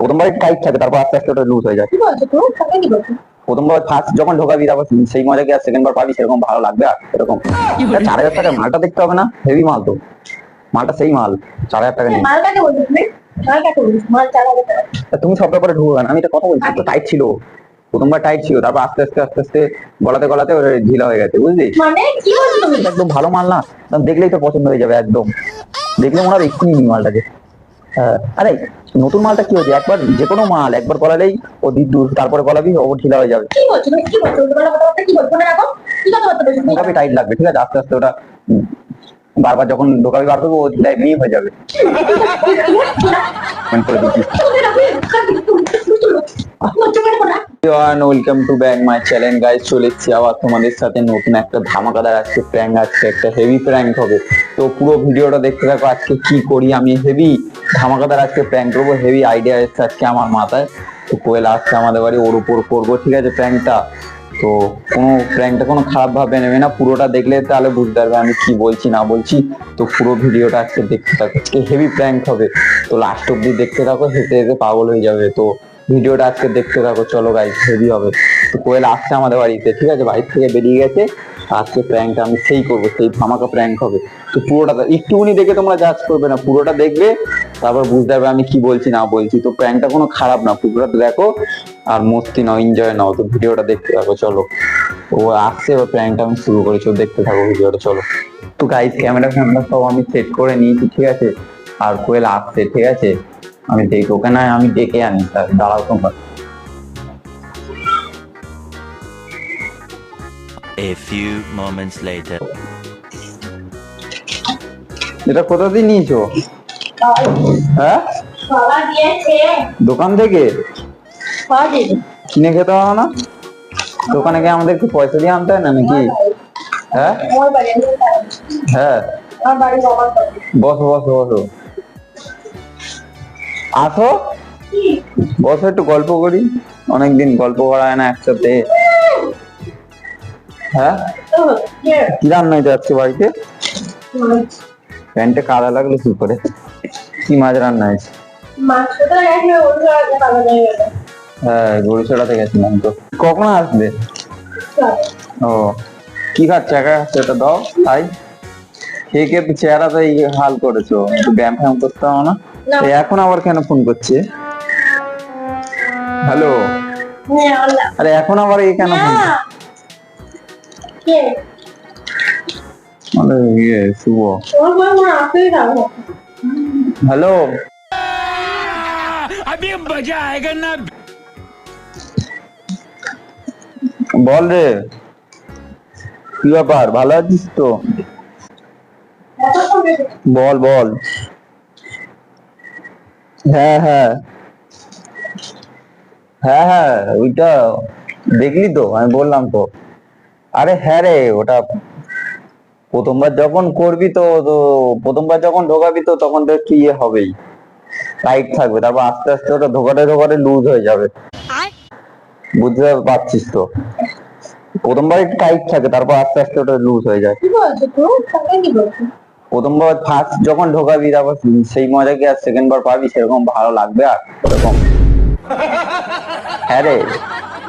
প্রথমবার টাইট থাকে তারপর আস্তে আস্তে ওটা লুজ হয়ে যায়। প্রথমবার ফার্স্ট যখন ঢোকাবি তারপর সেই মজা কি আর সেকেন্ড বার পাবি? সেরকম ভালো লাগবে আর এরকম। চার হাজার টাকার মালটা দেখতে হবে না? হেভি মাল তো। মালটা সেই মাল চার হাজার টাকা নেই তুমি? টাকা। সব ব্যাপারে ঢুকবে না আমি এটা কথা বলছি তো টাইট ছিল। প্রথমবার টাইট ছিল তারপর আস্তে আস্তে আস্তে আস্তে গলাতে গলাতে ঢিলা হয়ে গেছে বুঝলি? মানে একদম ভালো মাল না দেখলেই তো পছন্দ হয়ে যাবে একদম। দেখলে মনে হবে এক্ষুনি নিই মালটাকে। আরে নতুন মালটা কি হয়েছে? একবার যে কোনো মাল একবার গলালেই ও দিদি দূর তারপরে গলাবি ও ঢিলা হয়ে যাবে। কি বলছো? কি বলছো? কি বলছো? মনে রাখো। কি কথাবার্তা বলছো? টাইট লাগবে ঠিক আছে? আস্তে আস্তে ওটা বারবার যখন ঢোকাবি বার করব ও ঢিলা এমনি হয়ে যাবে। করে দিচ্ছি everyone welcome to back my channel guys চলে এসেছি আবার তোমাদের সাথে নতুন একটা ধামাকাদার আজকে প্র্যাঙ্ক আজকে একটা হেভি প্র্যাঙ্ক হবে। তো পুরো ভিডিওটা দেখতে থাকো, আজকে কি করি আমি হেভি ধামাকাদার আজকে প্র্যাঙ্ক করব হেভি আইডিয়া এসছে আজকে আমার মাথায়। তো কোয়েল আসছে আমাদের বাড়ি, ওর উপর করব, ঠিক আছে প্র্যাঙ্কটা তো কোনো প্র্যাঙ্কটা কোনো খারাপ ভাবে নেবে না, পুরোটা দেখলে তাহলে বুঝতে পারবে আমি কি বলছি, না বলছি। তো পুরো ভিডিওটা আজকে দেখতে থাকো হেভি প্র্যাঙ্ক হবে। তো লাস্ট অব্দি দেখতে থাকো, হেসে হেঁটে পাগল হয়ে যাবে। তো ভিডিওটা আজকে দেখতে থাকো, চলো গাইজ হেভি হবে। তো কোয়েল আসছে আমাদের বাড়িতে, ঠিক আছে? বাড়ির থেকে বেরিয়ে গেছে, আজকে প্র্যাঙ্কটা আমি সেই করব, সেই ধামাকা প্র্যাঙ্ক হবে। তো পুরোটা একটুখানি দেখে তোমরা জাজ করবে না, পুরোটা দেখবে, তারপর বুঝতে পারবে আমি কি বলছি, না বলছি। তো প্র্যাঙ্কটা কোনো খারাপ না, পুরোটা দেখো, আর মস্তি নাও এনজয় নাও। তো ভিডিওটা দেখতে থাকো, চলো। ও আসছে, এবার প্র্যাঙ্কটা আমি শুরু করেছি দেখতে থাকো ভিডিওটা, চলো। তো গাইজ ক্যামেরা ফ্যামেরা সব আমি সেট করে নিয়েছি, ঠিক আছে? আর কোয়েল আসছে, ঠিক আছে? আমি দেখি ওকে না আমি ডেকে আনি স্যার দাঁড়াও তোমরা। A few moments later. এটা কোথা দিয়ে নিয়েছো? হ্যাঁ? দোকান থেকে? কিনে খেতে হবে না? দোকানে গিয়ে আমাদেরকে পয়সা দিয়ে আনতে হয় না নাকি? হ্যাঁ। হ্যাঁ। বসো বসো বসো। আসো। বসো একটু গল্প করি। অনেকদিন গল্প করা হয় না একসাথে। হ্যাঁ? কি রান্না হয়েছে আজকে বাড়িতে? প্যান্টে কাদা লাগল কি করে কি মাছ রান্না হয়েছে? হয়ে গরু চড়াতে গেছিলাম তো কখন আসবে? ও কি খাচ্ছে? একা খাচ্ছে ওটা দাও তাই? খেয়ে খেয়ে চেহারা তো এই হাল করেছ? একটু ব্যায়াম ফ্যায়াম করতে হবে না? এখন আবার কেন ফোন করছে হ্যালো হ্যাঁ আল্লাহ আরে এখন আবার এই কেন ফোন না কে আরে ইয়ে শুভ ওর বড় মনে আসতেই যাবো হ্যালো अभी मजा आएगा ना বল রে কি ব্যাপার ভালো আছিস তো এত সঙ্গে বল বল হ্যাঁ হ্যাঁ। হ্যাঁ হ্যাঁ ওইটা দেখলি তো আমি বললাম তো। আরে হ্যাঁ রে ওটা প্রথমবার যখন করবি তো তো প্রথমবার যখন ঢোকাবি তো তখন তো একটু ইয়ে হবেই। টাইট থাকবে তারপর আস্তে আস্তে ওটা ঢোকাতে ঢোকাতে লুজ হয়ে যাবে। বুঝতে পারছিস তো? প্রথমবার একটু টাইট থাকে তারপর আস্তে আস্তে ওটা লুজ হয়ে যায়। প্রথমবার ফার্স্ট যখন ঢোকাবি তারপর সেই মজা কি আর সেকেন্ড বার পাবি? সেরকম ভালো লাগবে আর এরকম হ্যাঁ রে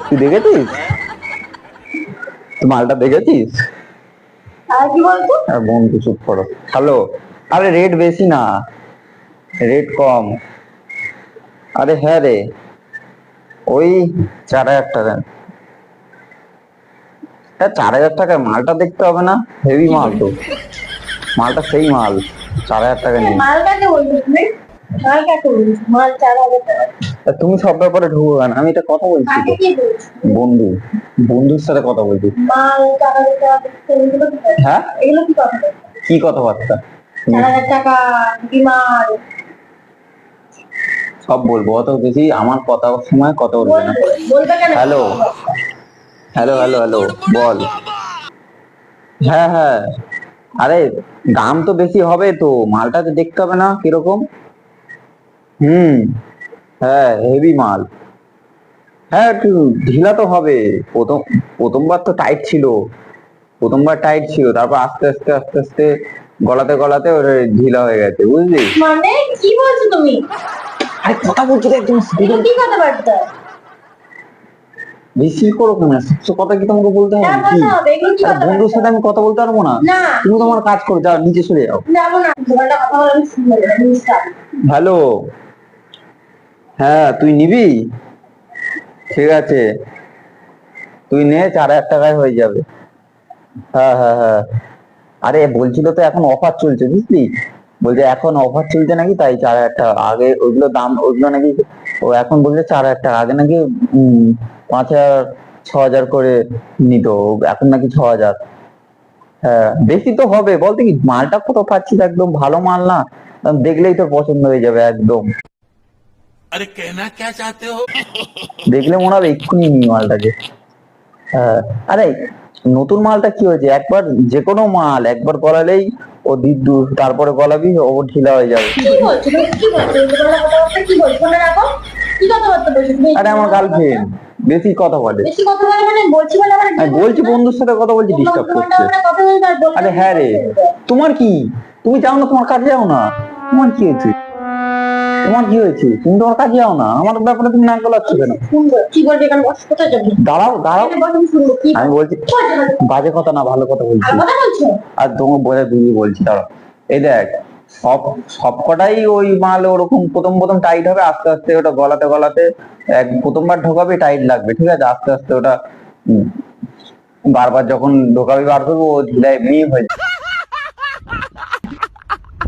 তুই দেখেছিস? তুই মালটা দেখেছিস? আর বন্ধু চুপ করো। হ্যালো আরে রেট বেশি না। রেট কম। আরে হ্যাঁ রে। ওই চার হাজার টাকা। হ্যাঁ চার হাজার টাকায় মালটা দেখতে হবে না? হেভি মাল তো। মালটা সেই মাল চার হাজার টাকা নিয়ে। তুমি? সব ব্যাপারে ঢুকবে না আমি এটা কথা বলছি বন্ধু বন্ধুর সাথে কথা বলছি? হ্যাঁ? কি কথা? কি কথাবার্তা? সব বলব অত বেশি আমার কথা সময় কথা বলবে না কেন? হ্যালো? হ্যালো হ্যালো হ্যালো বল। হ্যাঁ হ্যাঁ। আরে দাম তো বেশি হবে তো মালটা তো দেখতে হবে না কীরকম। হুম হ্যাঁ হেভি মাল। হ্যাঁ একটু ঢিলা তো হবে। প্রথম প্রথমবার তো টাইট ছিল। প্রথমবার টাইট ছিল তারপর আস্তে আস্তে আস্তে আস্তে গলাতে গলাতে ওর ঢিলা হয়ে গেছে বুঝলি? মানে কি বলছো তুমি? আরে কথা বলছি একদম এগুলো কি কথাবার্তা বেশি করো কেন কথা কি তোমাকে বলতে হবে কি আরে বন্ধুর সাথে আমি কথা বলতে পারব না? তুমি তোমার কাজ করো যাও নিচে চলে যাও। হ্যালো হ্যাঁ তুই নিবি? ঠিক আছে। তুই নে চার হাজার টাকায় হয়ে যাবে। হ্যাঁ হ্যাঁ হ্যাঁ। আরে বলছিল তো এখন অফার চলছে বুঝলি? বলছে এখন অফার চলছে নাকি তাই চার হাজার টাকা আগে ওইগুলো দাম ওইগুলো নাকি ও এখন বলছে চার হাজার টাকা আগে নাকি পাঁচ হাজার ছ হাজার করে নিত এখন নাকি ছ হাজার। হ্যাঁ বেশি তো হবে বলতে কি মালটা কত পাচ্ছি একদম ভালো মাল না দেখলেই তোর পছন্দ হয়ে যাবে একদম। আরে কেনা কে চাতে হো? দেখলে মনে হবে এক্ষুনি নি মালটাকে। হ্যাঁ, আরে নতুন মালটা কি হয়েছে? একবার যে কোনো মাল একবার করালেই ও দিদু তারপরে গলাবি ও ঢিলা হয়ে যাবে। আরে আমার গার্লফ্রেন্ড বেশি কথা বলে। বেশি কথা বলে মানে বলছি বন্ধুর সাথে কথা বলছি ডিস্টার্ব করছে। বলতে আর হ্যাঁ রে। তোমার কি? তুমি যাও না তোমার কাজে যাও না। তোমার কি হয়েছে? তোমার কি হয়েছে? তুমি তোমার কাজে যাও না। আমার ব্যাপারে তুমি নাক গলাচ্ছ কেন? কি বলবে এখানে? বস কোথায় যাবে? দাঁড়াও দাঁড়াও। আমি বলছি? বাজে কথা না ভালো কথা বলছি। আর তোমাকে বোঝা দিদি বলছি দাঁড়াও। এই দেখ সব সবকটাই ওই মাল ওরকম প্রথম প্রথম টাইট হবে আস্তে আস্তে ওটা গলাতে গলাতে এক প্রথমবার ঢোকাবে টাইট লাগবে ঠিক আছে? আস্তে আস্তে ওটা বারবার যখন ঢোকাবি বার করব ও ঢিলা এমনি হয়ে যাবে।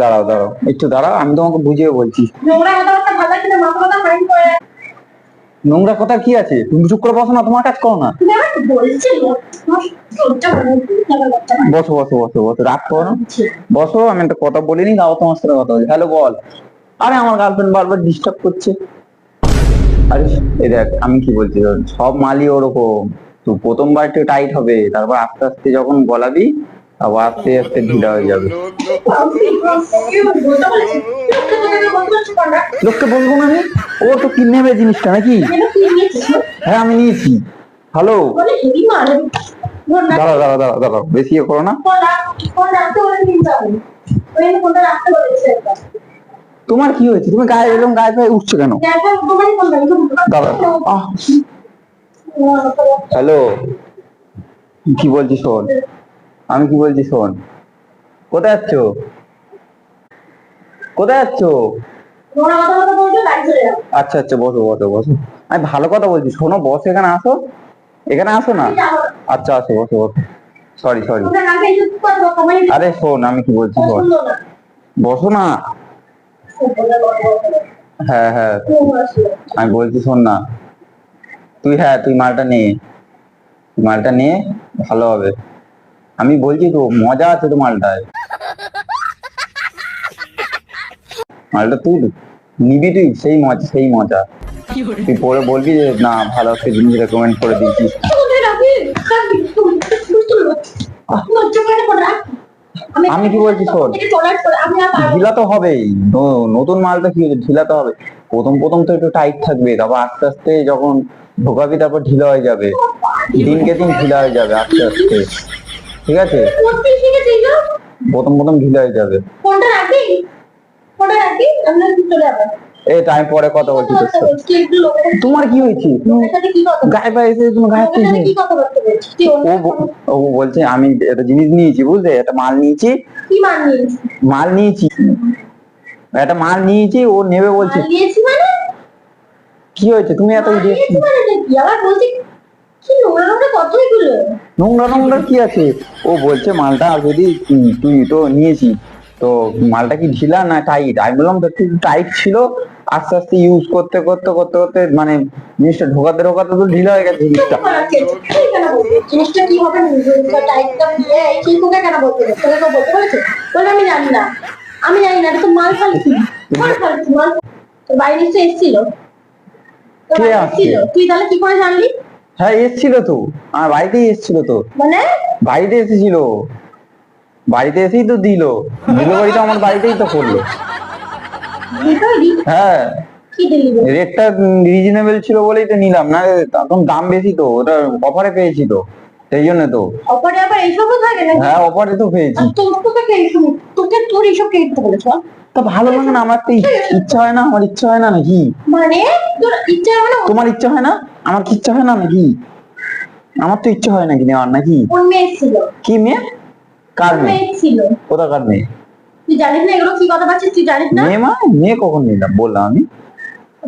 দাঁড়াও দাঁড়াও। একটু দাঁড়াও আমি তোমাকে বুঝিয়ে বলছি। নোংরা কথা কি আছে? তুমি চুপ করে বসো না তোমার কাজ করো না। বসো বসো বসো বসো রাগ করো না। বসো আমি একটা কথা বলিনি তাও তোমার সাথে কথা বলি। হ্যালো বল। আরে আমার গার্লফ্রেন্ড বারবার ডিস্টার্ব করছে। আরে এই দেখ আমি কি বলছি সব মালই ওরকম। তো প্রথমবার একটু টাইট হবে তারপর আস্তে আস্তে যখন গলাবি আবার আস্তে ঢিলা হয়ে যাবে। লোককে বলব না আমি ও তো কিনে নেবে জিনিসটা নাকি? হ্যাঁ আমি নিয়েছি। হ্যালো বেশি করো না। তোমার কি হয়েছে? তুমি গায়ে এরকম গায়ে গায়ে উঠছো কেন? দাঁড়াও। হ্যালো কি বলছি শোন? আমি কি বলছি শোন? কোথায় যাচ্ছ কোথায় যাচ্ছ আচ্ছা আচ্ছা বসো বসো বসো। আমি ভালো কথা বলছি শোনো বস এখানে আসো। এখানে আসো না? আচ্ছা আসো বসো বসো। সরি সরি আরে শোন আমি কি বলছি শোন। বসো না। হ্যাঁ হ্যাঁ। আমি বলছি শোন না। তুই হ্যাঁ তুই মালটা নে। তুই মালটা নিয়ে ভালো হবে। আমি বলছি তো মজা আছে তো মালটায়। মালটা তুই নিবি তুই সেই মজা সেই মজা। তুই পরে বলবি যে না ভালো একটা জিনিস রেকমেন্ড করে দিয়েছিস আমি কি বলছি শোন ঢিলা তো হবেই। নতুন মালটা কি হয়েছে? ঢিলা তো হবে। প্রথম প্রথম তো একটু টাইট থাকবে তারপর আস্তে আস্তে যখন ঢোকাবি তারপর ঢিলা হয়ে যাবে। দিনকে দিন ঢিলা হয়ে যাবে আস্তে আস্তে। ঠিক আছে? প্রথম প্রথম ঢিলা হয়ে যাবে। ফোনটা রাখবি? ফোনটা রাখবি? আমি চলে যাব। এই টাইম পরে কথা বলছি তোর সাথে। বলছি একটু লোকের তোমার কি হয়েছে? গায়ে পায়ে এসে গায়ে ও বলছে আমি একটা জিনিস নিয়েছি বুঝলে? একটা মাল নিয়েছি। মাল নিয়েছি? একটা মাল নিয়েছি ও নেবে বলছে। মানে? কি হয়েছে? তুমি এত কি কি নোংরা নোংরা কত এগুলো নোংরা নোংরা কি আছে? ও বলছে মালটা যদি তুই তো নিয়েছিস তো মালটা কি ঢিলা না টাইট আমি বললাম তো একটু টাইট ছিল। আস্তে আস্তে ইউজ করতে করতে করতে করতে মানে জিনিসটা ঢোকাতে ঢোকাতে তো ঢিলা হয়ে গেছে জিনিসটা। কেন? জিনিসটা কি হবে? দিয়ে বলতে তোকে কেউ বলতে বলেছে? বলে আমি জানি না। আমি জানি না তো মাল ফালতু মাল ফালতু মাল বাইরে নিশ্চয়ই কে? এসেছিল? তুই তাহলে কি করে জানলি? হ্যাঁ এসেছিল তো। আমার বাড়িতেই এসেছিল তো। মানে? বাড়িতে এসেছিল। বাড়িতে এসেই তো দিল। বাড়ি তো আমার বাড়িতেই তো করল। হ্যাঁ? রেটটা রিজনেবল ছিল বলেই তো নিলাম। না তখন দাম বেশি তো। ওটা অফারে পেয়েছি তো। সেই জন্য তো। অপরে আবার এইসবও থাকে নাকি? হ্যাঁ অফারে তো পেয়েছি। তোর তোকে এইসব তোকে তোর এইসব কে দিতে বলেছ তা ভালো লাগে না আমার তো ইচ্ছা হয় না আমার ইচ্ছা হয় না নাকি? মানে? তোর ইচ্ছা হবে না? তোমার ইচ্ছা হয় না? আমার কি ইচ্ছা হয় না নাকি? আমার তো ইচ্ছা হয় নাকি নেওয়ার নাকি? কোন মেয়ে ছিল। কি মেয়ে? কার মেয়ে? ছিল। কোথাকার মেয়ে? তুই জানিস না এগুলো কি কথা পাচ্ছিস তুই জানিস না? মেয়ে মা মেয়ে কখন নিলাম? বললাম আমি।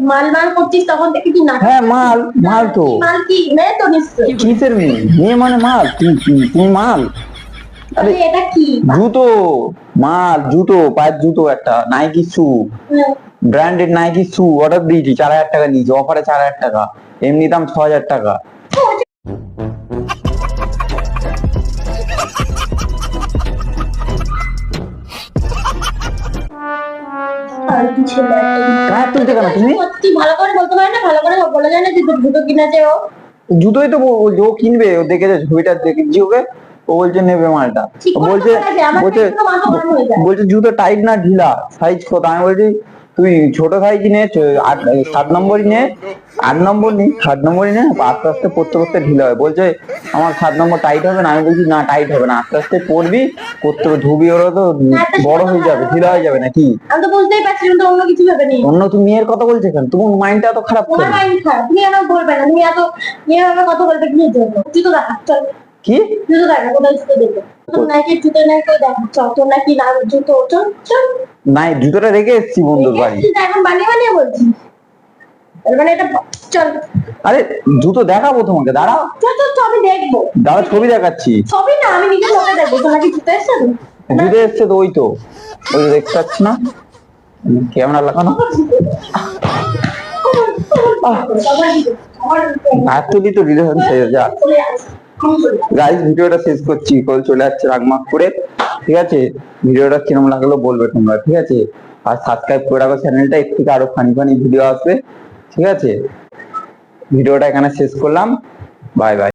মাল মাল করছিস তখন থেকে তুই না হ্যাঁ মাল মাল তো। মাল কি মেয়ে তো নিশ্চয়ই। কিসের মেয়ে? মেয়ে মানে মাল? তুমি তুমি- তুমি মাল? আরে এটা কি? জুতো। মাল জুতো পায়ের জুতো একটা। নাইকি শু হ্যাঁ, ব্র্যান্ডেড নাইকি শু অর্ডার দিয়েছি চার হাজার টাকা নিয়েছি অফারে চার হাজার টাকা এমনি দাম ছ হাজার টাকা। আর কি ছিল একটা? কার তুলতে কেন তুমি? ভালো করে বলতে পারে না ভালো করে বলা যায় না যে দুটো কিনেছে ও। জুতোই তো ও কিনবে ও দেখেছে ছবিটা দেখেছি ওকে ও বলছে নেবে মালটা। বলছে বলছে হয়ে। বলছে জুতো টাইট না ঢিলা সাইজ কত? আমি বলছি তুই ছোট সাইজ নে সাত নম্বরই নে আট নম্বর নি সাত নম্বরই নে আস্তে আস্তে পড়তে পড়তে ঢিলা হয় বলছে আমার সাত নম্বর টাইট হবে না। আমি বলছি না টাইট হবে না। আস্তে আস্তে পড়বি করতে ধুবি ওরা তো বড় হয়ে যাবে ঢিলা হয়ে যাবে নাকি? আমি তো বুঝতেই পারছি অন্য কিছু ভেবে নি অন্য তুমি মেয়ের কথা বলছে কেন? তোমার মাইন্ডটা এত খারাপ তোমার মাইন্ড খারাপ। তুমি এত বলবে না তুমি এত এভাবে কথা বলবে কি জন্য? দেখা চল। কি? জুতো দেখা কোথায় জুতো দেখবে তোর জুতো নাই কই দেখা চল নাকি নাম জুতো চল চল নাই জুতোটা রেখে এসেছি বন্ধুর বাড়ি। তো এখন বানিয়ে বানিয়ে বলছিস মানে এটা চল। আরে জুতো দেখাবো তোমাকে দাঁড়াও। চল দেখব। দাঁড়া ছবি দেখাচ্ছি। সবই না আমি নিজে চোখে দেখব। নাকি জুতো এসছে? তো? জুতো এসছে তো ওই তো। ওই দেখতে পাচ্ছি না? ক্যামেরা লাগানো। আর তুলি তো রিলেশন শেষ যা। গাইস ভিডিওটা শেষ করছি। কল চলে যাচ্ছে রাগমাগ করে। ঠিক আছে? ভিডিওটা কিরম লাগল বলবে তোমরা, ঠিক আছে? আর সাবস্ক্রাইব করে রাখো চ্যানেলটা এর থেকে আরও ফানি ফানি ভিডিও আসবে। ঠিক আছে? ভিডিওটা এখানে শেষ করলাম। Bye bye